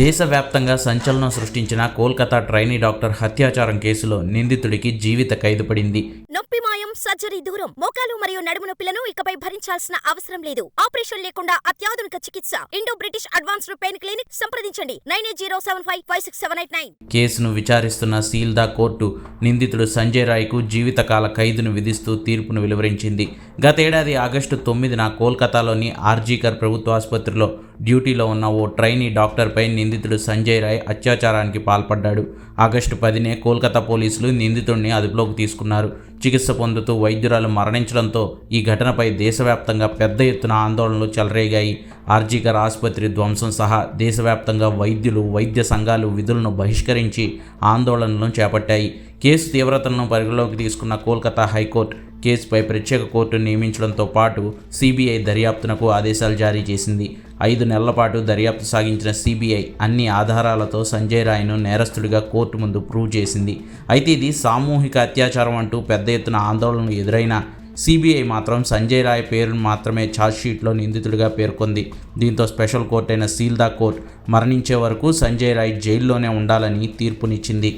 దేశవ్యాప్తంగా సంచలనం సృష్టించిన కోల్కతా ట్రైనీ డాక్టర్ హత్యాచారం కేసులో నిందితుడికి జీవిత ఖైదు పడింది. నొప్పి మాయం సర్జరీ దూరం మోకాలు మరియు నడుము నొప్పులను ఇకపై భరించాల్సిన అవసరం లేదు. ఆపరేషన్ లేకుండా అత్యాధునిక చికిత్స. Indo British advanced pain clinic సంప్రదించండి. Nine eight zero seven five five six seven eight nine. కేసును విచారిస్తున్న సీల్దా కోర్టు నిందితుడు సంజయ్ రాయ్కు జీవితకాల ఖైదును విధిస్తూ తీర్పును వెలువరించింది. గతేడాది ఆగస్టు తొమ్మిదిన కోల్కతాలోని ఆర్జీకర్ ప్రభుత్వ ఆసుపత్రిలో డ్యూటీలో ఉన్న ఓ ట్రైనీ డాక్టర్పై నిందితుడు సంజయ్ రాయ్ అత్యాచారానికి పాల్పడ్డాడు. ఆగస్టు పదినే కోల్కతా పోలీసులు నిందితుడిని అదుపులోకి తీసుకున్నారు. చికిత్స పొందుతూ వైద్యురాలు మరణించడంతో ఈ ఘటనపై దేశవ్యాప్తంగా పెద్ద ఎత్తున ఆందోళనలు చెలరేగాయి. ఆర్జీకర్ ఆసుపత్రి ధ్వంసం సహా దేశవ్యాప్తంగా వైద్యులు వైద్య సంఘాలు విధులను బహిష్కరించి ఆందోళనలను చేపట్టాయి. కేసు తీవ్రతను పరిగణలోకి తీసుకున్న కోల్కతా హైకోర్టు కేసుపై ప్రత్యేక కోర్టును నియమించడంతో పాటు సిబిఐ దర్యాప్తునకు ఆదేశాలు జారీ చేసింది. ఐదు నెలల పాటు దర్యాప్తు సాగించిన సిబిఐ అన్ని ఆధారాలతో సంజయ్ రాయ్ను నేరస్తుడిగా కోర్టు ముందు ప్రూవ్ చేసింది. అయితే ఇది సామూహిక అత్యాచారం అంటూ పెద్ద ఎత్తున ఆందోళనలు ఎదురైనా సిబిఐ మాత్రం సంజయ్ రాయ్ పేరును మాత్రమే ఛార్జ్షీట్లో నిందితుడిగా పేర్కొంది. దీంతో స్పెషల్ కోర్టు అయిన సీల్దా కోర్టు మరణించే వరకు సంజయ్ రాయ్ జైల్లోనే ఉండాలని తీర్పునిచ్చింది.